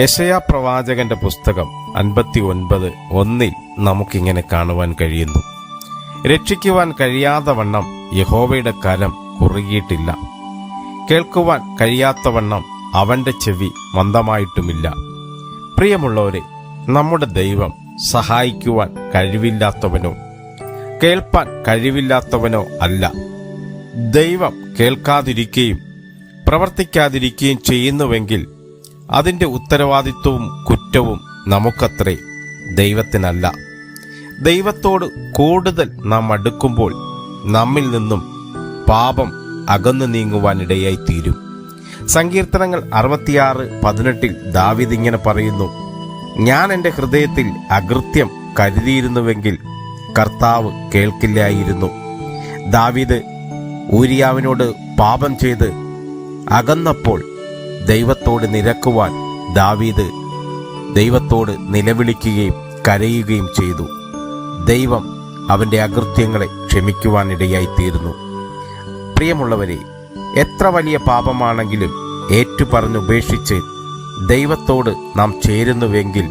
യശയാ പ്രവാചകന്റെ പുസ്തകം അൻപത്തി ഒൻപത് ഒന്നിൽ നമുക്കിങ്ങനെ കാണുവാൻ കഴിയുന്നു. രക്ഷിക്കുവാൻ കഴിയാത്ത വണ്ണം യഹോവയുടെ കരം കുറുകിയിട്ടില്ല. കേൾക്കുവാൻ കഴിയാത്ത വണ്ണം അവന്റെ ചെവി മന്ദമായിട്ടുമില്ല. പ്രിയമുള്ളവരെ നമ്മുടെ ദൈവം സഹായിക്കുവാൻ കഴിവില്ലാത്തവനോ കേൾപ്പാൻ കഴിവില്ലാത്തവനോ അല്ല. ദൈവം കേൾക്കാതിരിക്കുകയും പ്രവർത്തിക്കാതിരിക്കുകയും ചെയ്യുന്നുവെങ്കിൽ അതിന്റെ ഉത്തരവാദിത്വവും കുറ്റവും നമുക്കത്രേ ദൈവത്തിനല്ല. ദൈവത്തോട് കൂടുതൽ നാം അടുക്കുമ്പോൾ നമ്മിൽ നിന്നും പാപം അകന്നു നീങ്ങുവാനിടയായി തീരും സങ്കീർത്തനങ്ങൾ അറുപത്തിയാറ് പതിനെട്ടിൽ ദാവിദ് ഇങ്ങനെ പറയുന്നു ഞാൻ എന്റെ ഹൃദയത്തിൽ അകൃത്യം കരുതിയിരുന്നുവെങ്കിൽ കർത്താവ് കേൾക്കില്ലായിരുന്നു. ദാവീദ് ഊരിയാവിനോട് പാപം ചെയ്ത് അകന്നപ്പോൾ ദൈവത്തോട് നിരക്കുവാൻ ദാവീദ് ദൈവത്തോട് നിലവിളിക്കുകയും കരയുകയും ചെയ്തു. ദൈവം അവന്റെ അകൃത്യങ്ങളെ ക്ഷമിക്കുവാനിടയായിത്തീരുന്നു. പ്രിയമുള്ളവരെ എത്ര വലിയ പാപമാണെങ്കിലും ഏറ്റുപറഞ്ഞുപേക്ഷിച്ച് ദൈവത്തോട് നാം ചേരുന്നുവെങ്കിൽ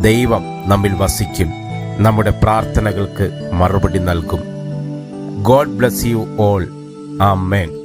ദൈവം നമ്മിൽ വസിക്കും. നമ്മുടെ പ്രാർത്ഥനകൾക്ക് മറുപടി നൽകും. God bless you all. Amen.